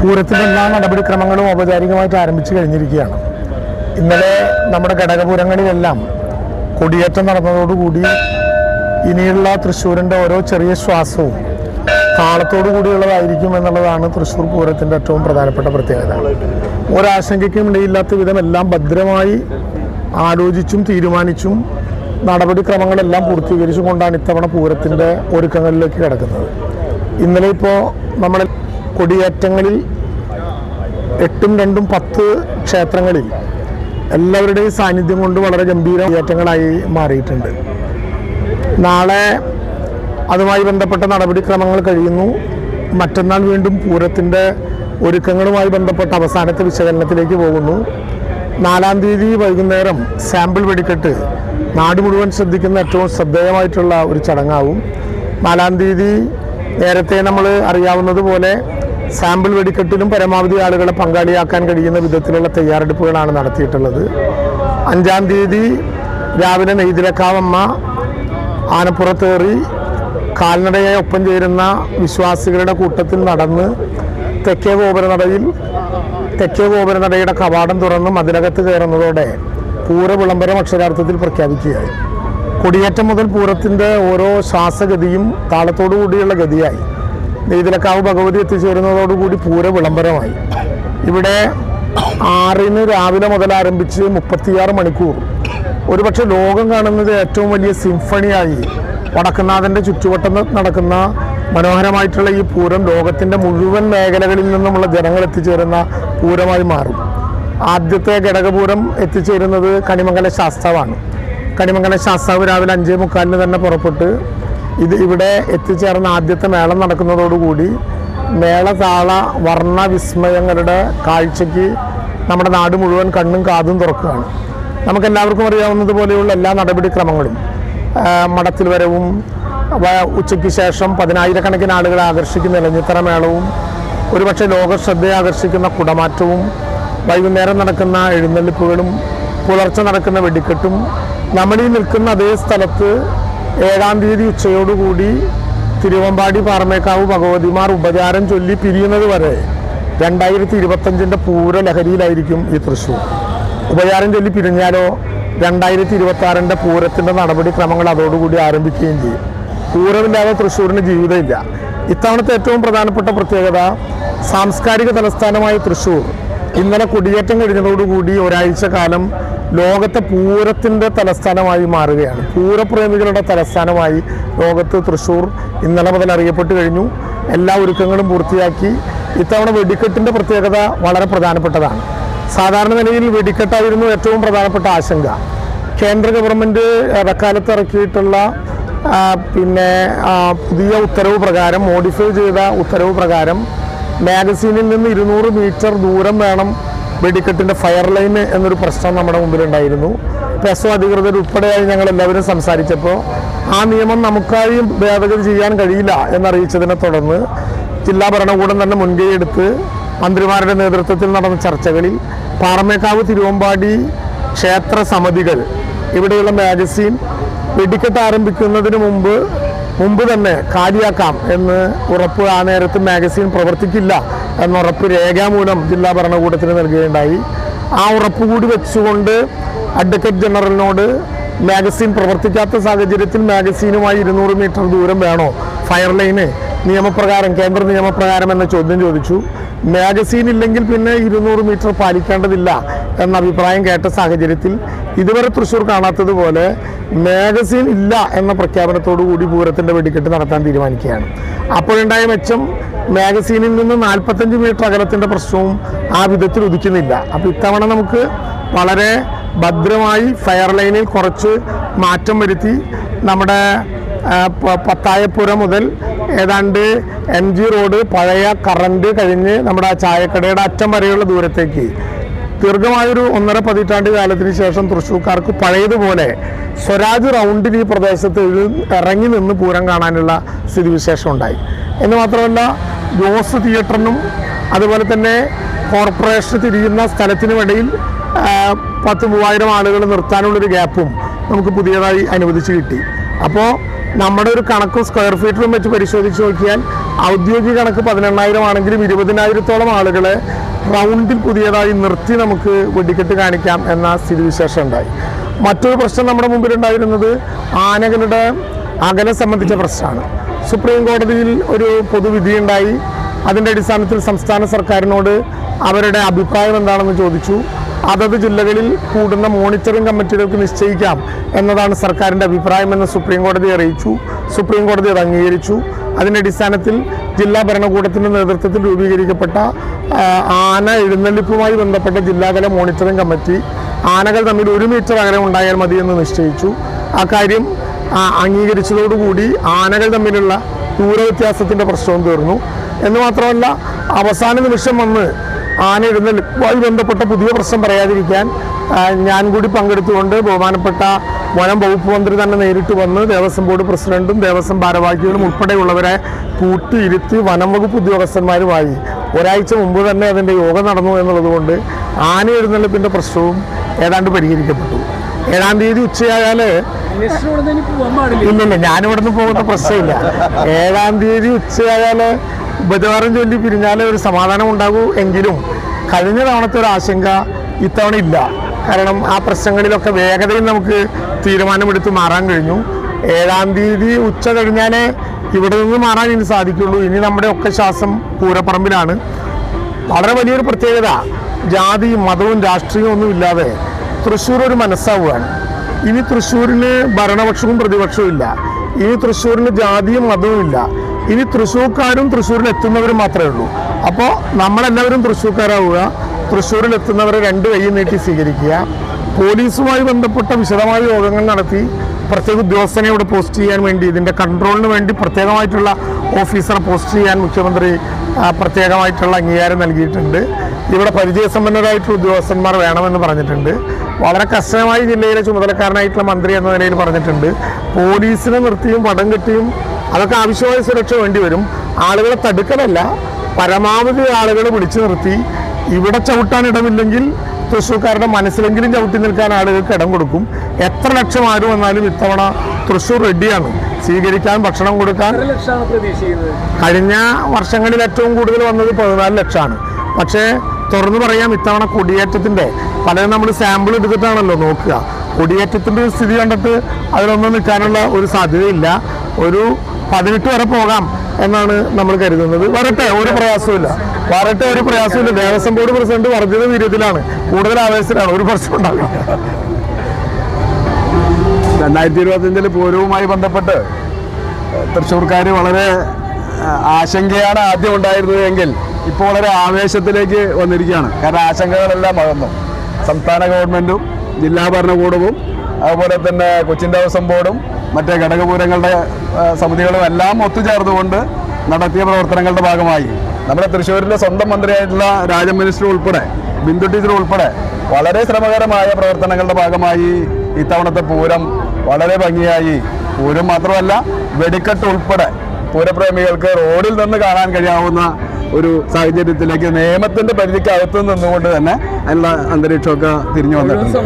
പൂരത്തിന്റെ എല്ലാ നടപടിക്രമങ്ങളും ഔപചാരികമായിട്ട് ആരംഭിച്ചു കഴിഞ്ഞിരിക്കുകയാണ്. ഇന്നലെ നമ്മുടെ ഘടകപുരങ്ങളിലെല്ലാം കൊടിയേറ്റം നടന്നതോടുകൂടി ഇനിയുള്ള തൃശ്ശൂരിന്റെ ഓരോ ചെറിയ ശ്വാസവും താളത്തോടു കൂടിയുള്ളതായിരിക്കും എന്നുള്ളതാണ് തൃശ്ശൂർ പൂരത്തിന്റെ ഏറ്റവും പ്രധാനപ്പെട്ട പ്രത്യേകത. ഒരാശങ്കയ്ക്കും ഇടയില്ലാത്ത വിധം എല്ലാം ഭദ്രമായി ആലോചിച്ചും തീരുമാനിച്ചും നടപടിക്രമങ്ങളെല്ലാം പൂർത്തീകരിച്ചുകൊണ്ടാണ് ഇത്തവണ പൂരത്തിന്റെ ഒരുക്കങ്ങളിലേക്ക് കിടക്കുന്നത്. ഇന്നലെ ഇപ്പോൾ നമ്മുടെ കൊടിയേറ്റങ്ങളിൽ എട്ടും രണ്ടും പത്ത് ക്ഷേത്രങ്ങളിൽ എല്ലാവരുടെയും സാന്നിധ്യം കൊണ്ട് വളരെ ഗംഭീര കൊടിയേറ്റങ്ങളായി മാറിയിട്ടുണ്ട്. നാളെ അതുമായി ബന്ധപ്പെട്ട നടപടിക്രമങ്ങൾ കഴിയുന്നു. മറ്റന്നാൾ വീണ്ടും പൂരത്തിന്റെ ഒരുക്കങ്ങളുമായി ബന്ധപ്പെട്ട അവസാനത്തെ വിശകലനത്തിലേക്ക് പോകുന്നു. നാലാം തീയതി വൈകുന്നേരം സാമ്പിൾ വെടിക്കെട്ട് നാട് മുഴുവൻ ശ്രദ്ധിക്കുന്ന ഏറ്റവും ശ്രദ്ധേയമായിട്ടുള്ള ഒരു ചടങ്ങാവും. നാലാം തീയതി നേരത്തെ നമ്മൾ അറിയാവുന്നത് പോലെ സാമ്പിൾ വെടിക്കെട്ടിലും പരമാവധി ആളുകളെ പങ്കാളിയാക്കാൻ കഴിയുന്ന വിധത്തിലുള്ള തയ്യാറെടുപ്പുകളാണ് നടത്തിയിട്ടുള്ളത്. അഞ്ചാം തീയതി രാവിലെ നെയ്തിലക്കാവമ്മ ആനപ്പുറത്തേറി കാൽനടയെ ഒപ്പം ചേരുന്ന വിശ്വാസികളുടെ കൂട്ടത്തിൽ നടന്ന് തെക്കേ ഗോപുരനടയിൽ തെക്കേ ഗോപുരനടയുടെ കവാടം തുറന്ന് മതിലകത്ത് കയറുന്നതോടെ പൂര വിളംബരം അക്ഷരാർത്ഥത്തിൽ പ്രഖ്യാപിക്കുകയായി. കൊടിയേറ്റം മുതൽ പൂരത്തിന്റെ ഓരോ ശ്വാസഗതിയും താളത്തോടു കൂടിയുള്ള ഗതിയായി. നെയ്തിലക്കാവ് ഭഗവതി എത്തിച്ചേരുന്നതോടുകൂടി പൂര വിളംബരമായി. ഇവിടെ ആറിന് രാവിലെ മുതൽ ആരംഭിച്ച് മുപ്പത്തിയാറ് മണിക്കൂർ. ഒരുപക്ഷെ ലോകം കാണുന്നത് ഏറ്റവും വലിയ സിംഫണിയായി വടക്കുന്നാഥന്റെ ചുറ്റുവട്ടം നടക്കുന്ന മനോഹരമായിട്ടുള്ള ഈ പൂരം ലോകത്തിന്റെ മുഴുവൻ മേഖലകളിൽ നിന്നുമുള്ള ജനങ്ങൾ എത്തിച്ചേരുന്ന പൂരമായി മാറും. ആദ്യത്തെ ഘടകപൂരം എത്തിച്ചേരുന്നത് കണിമംഗല ശാസ്താവാണ്. കണിമംഗല ശാസ്താവ് രാവിലെ അഞ്ചേ മുക്കാലിന് തന്നെ പുറപ്പെട്ട് ഇത് ഇവിടെ എത്തിച്ചേർന്ന ആദ്യത്തെ മേളം നടക്കുന്നതോടുകൂടി മേളതാള വർണ വിസ്മയങ്ങളുടെ കാഴ്ചയ്ക്ക് നമ്മുടെ നാട് മുഴുവൻ കണ്ണും കാതും തുറക്കുകയാണ്. നമുക്ക് നമുക്കെല്ലാവർക്കും അറിയാവുന്നതുപോലെയുള്ള എല്ലാ നടപടിക്രമങ്ങളും മഠത്തിൽ വരവും ഉച്ചയ്ക്ക് ശേഷം പതിനായിരക്കണക്കിന് ആളുകളെ ആകർഷിക്കുന്ന ഇലഞ്ഞിത്തറ മേളവും ഒരുപക്ഷെ ലോക ശ്രദ്ധയെ ആകർഷിക്കുന്ന കുടമാറ്റവും വൈകുന്നേരം നടക്കുന്ന എഴുന്നള്ളിപ്പുകളും പുലർച്ചെ നടക്കുന്ന വെടിക്കെട്ടും നമ്മളീ നിൽക്കുന്ന അതേ സ്ഥലത്ത് ഏഴാം തീയതി ഉച്ചയോടുകൂടി തിരുവമ്പാടി പാറമേക്കാവ് ഭഗവതിമാർ ഉപചാരം ചൊല്ലി പിരിയുന്നത് വരെ രണ്ടായിരത്തി ഇരുപത്തഞ്ചിന്റെ പൂര ലഹരിയിലായിരിക്കും ഈ തൃശ്ശൂർ. ഉപചാരം ചൊല്ലി പിരിഞ്ഞാലോ രണ്ടായിരത്തി ഇരുപത്തി ആറിന്റെ പൂരത്തിന്റെ നടപടിക്രമങ്ങൾ അതോടുകൂടി ആരംഭിക്കുകയും ചെയ്യും. പൂരമില്ലാതെ തൃശ്ശൂരിന് ജീവിതമില്ല. ഇത്തവണത്തെ ഏറ്റവും പ്രധാനപ്പെട്ട പ്രത്യേകത സാംസ്കാരിക തലസ്ഥാനമായ തൃശ്ശൂർ. ഇന്നലെ കുടിയേറ്റം കഴിഞ്ഞതോടുകൂടി ഒരാഴ്ച കാലം ലോകത്തെ പൂരത്തിന്റെ തലസ്ഥാനമായി മാറുകയാണ്. പൂരപ്രേമികളുടെ തലസ്ഥാനമായി ലോകത്ത് തൃശ്ശൂർ ഇന്നലെ മുതൽ അറിയപ്പെട്ട് കഴിഞ്ഞു. എല്ലാ ഒരുക്കങ്ങളും പൂർത്തിയാക്കി ഇത്തവണ വെടിക്കെട്ടിന്റെ പ്രത്യേകത വളരെ പ്രധാനപ്പെട്ടതാണ്. സാധാരണ നിലയിൽ വെടിക്കെട്ടായിരുന്നു ഏറ്റവും പ്രധാനപ്പെട്ട ആശങ്ക. കേന്ദ്ര ഗവൺമെന്റ് ഇടക്കാലത്ത് ഇറക്കിയിട്ടുള്ള പിന്നെ പുതിയ ഉത്തരവ് പ്രകാരം മോഡിഫൈ ചെയ്ത ഉത്തരവ് പ്രകാരം മാഗസീനിൽ നിന്ന് ഇരുന്നൂറ് മീറ്റർ ദൂരം വേണം വെടിക്കെട്ടിന്റെ ഫയർ ലൈൻ എന്നൊരു പ്രശ്നം നമ്മുടെ മുമ്പിലുണ്ടായിരുന്നു. പെസോ അധികൃതർ ഞങ്ങൾ എല്ലാവരും സംസാരിച്ചപ്പോൾ ആ നിയമം നമുക്കായും ഭേദഗതി ചെയ്യാൻ കഴിയില്ല എന്നറിയിച്ചതിനെ തുടർന്ന് ജില്ലാ ഭരണകൂടം തന്നെ മുൻകൈ എടുത്ത് മന്ത്രിമാരുടെ നേതൃത്വത്തിൽ നടന്ന ചർച്ചകളിൽ പാറമേക്കാവ് തിരുവമ്പാടി ക്ഷേത്ര സമിതികൾ ഇവിടെയുള്ള മാഗസീൻ വെടിക്കെട്ട് ആരംഭിക്കുന്നതിന് മുമ്പ് മുമ്പ് തന്നെ കാര്യാക്കാം എന്ന് ഉറപ്പ് ആ നേരത്ത് മാഗസീൻ പ്രവർത്തിക്കില്ല എന്ന ഉറപ്പ് രേഖാമൂലം ജില്ലാ ഭരണകൂടത്തിന് നൽകുകയുണ്ടായി. ആ ഉറപ്പ് കൂടി വെച്ചുകൊണ്ട് അഡ്വക്കേറ്റ് ജനറലിനോട് മാഗസീൻ പ്രവർത്തിക്കാത്ത സാഹചര്യത്തിൽ മാഗസീനുമായി ഇരുന്നൂറ് മീറ്റർ ദൂരം വേണോ? ഫയർ ലൈന് നിയമപ്രകാരം കേന്ദ്ര നിയമപ്രകാരം എന്ന ചോദ്യം ചോദിച്ചു. മാഗസീൻ ഇല്ലെങ്കിൽ പിന്നെ ഇരുന്നൂറ് മീറ്റർ പാലിക്കേണ്ടതില്ല എന്ന അഭിപ്രായം കേട്ട സാഹചര്യത്തിൽ ഇതുവരെ തൃശ്ശൂർ കാണാത്തതുപോലെ മാഗസീൻ ഇല്ല എന്ന പ്രഖ്യാപനത്തോടു കൂടി പൂരത്തിന്റെ വെടിക്കെട്ട് നടത്താൻ തീരുമാനിക്കുകയാണ്. അപ്പോഴുണ്ടായ മെച്ചം മാഗസീനിൽ നിന്ന് നാൽപ്പത്തഞ്ച് മീറ്റർ അകലത്തിന്റെ പ്രശ്നവും ആ വിധത്തിൽ ഉദിക്കുന്നില്ല. അപ്പോൾ ഇത്തവണ നമുക്ക് വളരെ ഭദ്രമായി ഫയർ ലൈനിൽ കുറച്ച് മാറ്റം വരുത്തി നമ്മുടെ പത്തായപ്പുര മുതൽ ഏതാണ്ട് എം ജി റോഡ് പഴയ കറണ്ട് കഴിഞ്ഞ് നമ്മുടെ ആ ചായക്കടയുടെ അറ്റം വരെയുള്ള ദൂരത്തേക്ക്. ദീർഘമായൊരു ഒന്നര പതിറ്റാണ്ട് കാലത്തിന് ശേഷം തൃശ്ശൂർക്കാർക്ക് പഴയതുപോലെ സ്വരാജ് റൗണ്ടിൽ ഈ പ്രദേശത്ത് ഇറങ്ങി നിന്ന് പൂരം കാണാനുള്ള സ്ഥിതിവിശേഷം ഉണ്ടായി. എന്ന് മാത്രമല്ല ജോസ് തിയേറ്ററിനും അതുപോലെ തന്നെ കോർപ്പറേഷൻ തിരിയുന്ന സ്ഥലത്തിനുമിടയിൽ പത്ത് മൂവായിരം ആളുകൾ നിർത്താനുള്ളൊരു ഗ്യാപ്പും നമുക്ക് പുതിയതായി അനുവദിച്ച് കിട്ടി. അപ്പോൾ നമ്മുടെ ഒരു കണക്കും സ്ക്വയർ ഫീറ്റിലും വെച്ച് പരിശോധിച്ച് നോക്കിയാൽ ഔദ്യോഗിക കണക്ക് പതിനെണ്ണായിരം ആണെങ്കിലും ഇരുപതിനായിരത്തോളം ആളുകളെ റൗണ്ടിൽ പുതിയതായി നിർത്തി നമുക്ക് വെടിക്കെട്ട് കാണിക്കാം എന്ന സ്ഥിതിവിശേഷം ഉണ്ടായി. മറ്റൊരു പ്രശ്നം നമ്മുടെ മുമ്പിലുണ്ടായിരുന്നത് ആനകളുടെ അകലം സംബന്ധിച്ച പ്രശ്നമാണ്. സുപ്രീം കോടതിയിൽ ഒരു പൊതുവിധിയുണ്ടായി അതിന്റെ അടിസ്ഥാനത്തിൽ സംസ്ഥാന സർക്കാരിനോട് അവരുടെ അഭിപ്രായം എന്താണെന്ന് ചോദിച്ചു. അതത് ജില്ലകളിൽ കൂടുന്ന മോണിറ്ററിംഗ് കമ്മിറ്റികൾക്ക് നിശ്ചയിക്കാം എന്നതാണ് സർക്കാരിന്റെ അഭിപ്രായമെന്ന് സുപ്രീം കോടതി അറിയിച്ചു. സുപ്രീം കോടതി അത് അംഗീകരിച്ചു. അതിന്റെ അടിസ്ഥാനത്തിൽ ജില്ലാ ഭരണകൂടത്തിന്റെ നേതൃത്വത്തിൽ രൂപീകരിക്കപ്പെട്ട ആന എഴുന്നള്ളിപ്പുമായി ബന്ധപ്പെട്ട ജില്ലാതല മോണിറ്ററിംഗ് കമ്മിറ്റി ആനകൾ തമ്മിൽ ഒരു മീറ്റർ അകലം ഉണ്ടായാൽ എന്ന് നിശ്ചയിച്ചു. ആ കാര്യം ആ, അംഗീകരിച്ചതോടുകൂടി ആനകൾ തമ്മിലുള്ള ദൂരവ്യത്യാസത്തിന്റെ പ്രശ്നവും തീർന്നു. എന്ന് മാത്രമല്ല അവസാന നിമിഷം വന്ന് ആന ലുക്കുമായി ബന്ധപ്പെട്ട പുതിയ പ്രശ്നം പറയാതിരിക്കാൻ ഞാൻ കൂടി പങ്കെടുത്തുകൊണ്ട് ബഹുമാനപ്പെട്ട വനം വകുപ്പ് മന്ത്രി തന്നെ നേരിട്ട് വന്ന് ദേവസ്വം ബോർഡ് പ്രസിഡന്റും ദേവസ്വം ഭാരവാഹികളും ഉൾപ്പെടെയുള്ളവരെ കൂട്ടിയിരുത്തി വനം വകുപ്പ് ഉദ്യോഗസ്ഥന്മാരുമായി ഒരാഴ്ച മുമ്പ് തന്നെ അതിന്റെ യോഗം നടന്നു എന്നുള്ളതുകൊണ്ട് ആന എഴുന്നള്ളിപ്പിന്റെ പ്രശ്നവും ഏതാണ്ട് പരിഹരിക്കപ്പെട്ടു. ഏഴാം തീയതി ഉച്ചയായാൽ ഇല്ലില്ല ഞാനിവിടെ നിന്ന് പോകുന്ന പ്രശ്നമില്ല. ഏഴാം തീയതി ഉച്ചയായാൽ ഉപചാരം ചൊല്ലി പിരിഞ്ഞാലേ ഒരു സമാധാനം ഉണ്ടാകൂ എങ്കിലും കഴിഞ്ഞ തവണത്തെ ഒരു ആശങ്ക ഇത്തവണ ഇല്ല. കാരണം ആ പ്രശ്നങ്ങളിലൊക്കെ വേഗതയിൽ നമുക്ക് തീരുമാനമെടുത്ത് മാറാൻ കഴിഞ്ഞു. ഏഴാം തീയതി ഉച്ച കഴിഞ്ഞാലേ ഇവിടെ നിന്ന് മാറാൻ ഇനി സാധിക്കുള്ളൂ. ഇനി നമ്മുടെ ഒക്കെ ശ്വാസം പൂരപ്പറമ്പിലാണ്. വളരെ വലിയൊരു പ്രത്യേകത. ജാതിയും മതവും രാഷ്ട്രീയവും ഒന്നും ഇല്ലാതെ തൃശ്ശൂർ ഒരു മനസ്സാവുകയാണ്. ഇനി തൃശ്ശൂരിന് ഭരണപക്ഷവും പ്രതിപക്ഷവും ഇല്ല. ഇനി തൃശ്ശൂരിന് ജാതിയും മതവും ഇല്ല. ഇനി തൃശ്ശൂർക്കാരും തൃശ്ശൂരിൽ എത്തുന്നവരും മാത്രമേ ഉള്ളൂ. അപ്പോൾ നമ്മളെല്ലാവരും തൃശ്ശൂർക്കാരാവുക. തൃശ്ശൂരിൽ എത്തുന്നവരെ രണ്ട് കൈ നീട്ടി സ്വീകരിക്കുക. പോലീസുമായി ബന്ധപ്പെട്ട വിശദമായ യോഗങ്ങൾ നടത്തി. പ്രത്യേക ഉദ്യോഗസ്ഥനെ ഇവിടെ പോസ്റ്റ് ചെയ്യാൻ വേണ്ടി ഇതിന്റെ കൺട്രോളിന് വേണ്ടി പ്രത്യേകമായിട്ടുള്ള ഓഫീസറെ പോസ്റ്റ് ചെയ്യാൻ മുഖ്യമന്ത്രി പ്രത്യേകമായിട്ടുള്ള അംഗീകാരം നൽകിയിട്ടുണ്ട്. ഇവിടെ പരിചയസമ്പന്നരായിട്ടുള്ള ഉദ്യോഗസ്ഥന്മാർ വേണമെന്ന് പറഞ്ഞിട്ടുണ്ട്. വളരെ കർശനമായി ജില്ലയിലെ ചുമതലക്കാരനായിട്ടുള്ള മന്ത്രി എന്ന നിലയിൽ പറഞ്ഞിട്ടുണ്ട്. പോലീസിനെ നിർത്തിയും വടം കെട്ടിയും അതൊക്കെ ആവശ്യമായ സുരക്ഷ വേണ്ടി വരും. ആളുകളെ തടുക്കലല്ല പരമാവധി ആളുകളെ വിളിച്ചു നിർത്തി. ഇവിടെ ചവിട്ടാൻ ഇടമില്ലെങ്കിൽ തൃശ്ശൂർക്കാരുടെ മനസ്സിലെങ്കിലും ചവിട്ടി നിൽക്കാൻ ആളുകൾക്ക് ഇടം കൊടുക്കും. എത്ര ലക്ഷം ആര് വന്നാലും ഇത്തവണ തൃശ്ശൂർ റെഡിയാണ് സ്വീകരിക്കാൻ ഭക്ഷണം കൊടുക്കാൻ കഴിഞ്ഞ വർഷങ്ങളിൽ ഏറ്റവും കൂടുതൽ വന്നത് പതിനാല് ലക്ഷമാണ്. പക്ഷേ തുറന്നു പറയാം ഇത്തവണ കുടിയേറ്റത്തിന്റെ പലരും നമ്മൾ സാമ്പിൾ എടുത്തിട്ടാണല്ലോ നോക്കുക. കുടിയേറ്റത്തിന്റെ സ്ഥിതി കണ്ടിട്ട് അതിലൊന്നും നിൽക്കാനുള്ള ഒരു സാധ്യതയില്ല. ഒരു പതിനെട്ട് വരെ പോകാം എന്നാണ് നമ്മൾ കരുതുന്നത്. വരട്ടെ ഒരു പ്രയാസമില്ല വരട്ടെ ഒരു പ്രയാസമില്ല ദേവസ്വം ബോർഡ് പ്രസിഡന്റ് വർദ്ധിത വീര്യത്തിലാണ്. കൂടുതൽ ആവേശത്തിലാണ്. ഒരു പ്രശ്നം ഉണ്ടാകും രണ്ടായിരത്തി ഇരുപത്തിയഞ്ചിൽ പൂരവുമായി ബന്ധപ്പെട്ട് തൃശ്ശൂർക്കാർ വളരെ ആശങ്കയാണ് ആദ്യം ഉണ്ടായിരുന്നത് എങ്കിൽ ഇപ്പോൾ വളരെ ആവേശത്തിലേക്ക് വന്നിരിക്കുകയാണ്. കാരണം ആശങ്കകളെല്ലാം അകന്നു. സംസ്ഥാന ഗവൺമെന്റും ജില്ലാ ഭരണകൂടവും അതുപോലെ തന്നെ കൊച്ചിൻ ദേവസ്വം ബോർഡും മറ്റേ ഘടകപൂരങ്ങളുടെ സമിതികളും എല്ലാം ഒത്തുചേർന്നുകൊണ്ട് നടത്തിയ പ്രവർത്തനങ്ങളുടെ ഭാഗമായി. നമ്മുടെ തൃശ്ശൂരിലെ സ്വന്തം മന്ത്രിയായിട്ടുള്ള രാജ മിനിസ്റ്റർ ഉൾപ്പെടെ ബിന്ദു ടീച്ചർ ഉൾപ്പെടെ വളരെ ശ്രമകരമായ പ്രവർത്തനങ്ങളുടെ ഭാഗമായി ഇത്തവണത്തെ പൂരം വളരെ ഭംഗിയായി. പൂരം മാത്രമല്ല വെടിക്കെട്ട് ഉൾപ്പെടെ പൂരപ്രേമികൾക്ക് റോഡിൽ നിന്ന് കാണാൻ കഴിയാവുന്ന ഒരു സാഹചര്യത്തിലേക്ക് നിയമത്തിന്റെ പരിധിക്കകത്ത് നിന്നുകൊണ്ട് തന്നെ അതിനുള്ള അന്തരീക്ഷമൊക്കെ തിരിഞ്ഞു വന്നിട്ടുണ്ട്.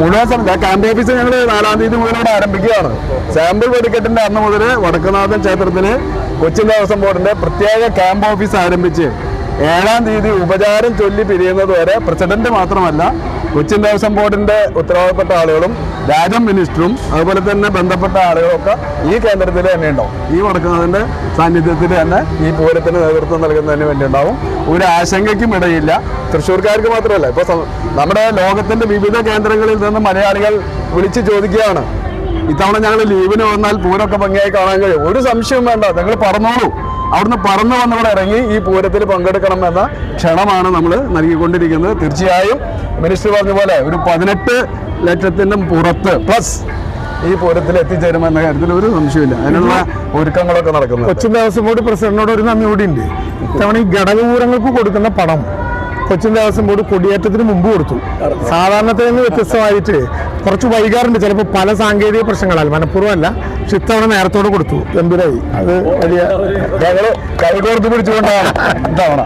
മുഴുവൻ സമയം. ക്യാമ്പ് ഓഫീസ് ഞങ്ങൾ നാലാം തീയതി മുതൽ ഇവിടെ ആരംഭിക്കുകയാണ്. സാമ്പിൾ വെടിക്കെട്ടിന്റെ അന്ന് മുതൽ വടക്കുനാഥൻ ക്ഷേത്രത്തിൽ കൊച്ചിൻ ദേവസ്വം ബോർഡിന്റെ പ്രത്യേക ക്യാമ്പ് ഓഫീസ് ആരംഭിച്ച് ഏഴാം തീയതി ഉപചാരം ചൊല്ലി പിരിയുന്നത് വരെ പ്രസിഡന്റ് മാത്രമല്ല കൊച്ചിൻ ദേവസ്വം ബോർഡിന്റെ ഉത്തരവാദപ്പെട്ട ആളുകളും രാജം മിനിസ്റ്ററും അതുപോലെ തന്നെ ബന്ധപ്പെട്ട ആളുകളൊക്കെ ഈ കേന്ദ്രത്തിൽ തന്നെ ഉണ്ടാവും. ഈ മടക്കുന്നതിന്റെ സാന്നിധ്യത്തിൽ തന്നെ ഈ പൂരത്തിന് നേതൃത്വം നൽകുന്നതിന് വേണ്ടി ഉണ്ടാവും. ഒരു ആശങ്കയ്ക്കും ഇടയില്ല. തൃശ്ശൂർക്കാർക്ക് മാത്രമല്ല. ഇപ്പൊ നമ്മുടെ ലോകത്തിന്റെ വിവിധ കേന്ദ്രങ്ങളിൽ നിന്ന് മലയാളികൾ വിളിച്ചു ചോദിക്കുകയാണ്. ഇത്തവണ ഞങ്ങൾ ലീവിന് വന്നാൽ പൂരമൊക്കെ ഭംഗിയായി കാണാൻ കഴിയും. ഒരു സംശയവും വേണ്ട. ഞങ്ങൾ പറന്നോളൂ. അവിടുന്ന് പറന്നു വന്നവിടെ ഇറങ്ങി ഈ പൂരത്തിൽ പങ്കെടുക്കണം എന്ന ക്ഷണമാണ് നമ്മൾ നൽകിക്കൊണ്ടിരിക്കുന്നത്. തീർച്ചയായും മിനിസ്റ്റർ പറഞ്ഞ പോലെ ഒരു പതിനെട്ട് ലക്ഷത്തിന്റെ പുറത്ത് പ്ലസ് ഈ പൂരത്തിൽ എത്തിച്ചേരുമെന്ന കാര്യത്തിൽ ഒരു സംശയമില്ല അതിനുള്ള ഒരുക്കങ്ങളൊക്കെ നടക്കുന്നു കൊച്ചിൻ ദേവസ്വം ബോർഡ് പ്രസിഡന്റിനോട് ഒരു നന്ദി കൂടി ഉണ്ട് ഇത്തവണ ഈ ഘടകപൂരങ്ങൾക്ക് കൊടുക്കുന്ന പണം കൊച്ചിൻ ദേവസ്വം ബോർഡ് കൊടിയേറ്റത്തിന് മുമ്പ് കൊടുത്തു. സാധാരണത്തിൽ നിന്ന് വ്യത്യസ്തമായിട്ട് കുറച്ച് വൈകാറുണ്ട്. ചിലപ്പോൾ പല സാങ്കേതിക പ്രശ്നങ്ങളാൽ മനഃപൂർവമല്ല. പക്ഷെ ഇത്തവണ നേരത്തോടെ കൊടുത്തു. ഗംഭീരായി. അത് വലിയ കൈകോർത്ത് പിടിച്ചുകൊണ്ടാണ് ഇത്തവണ.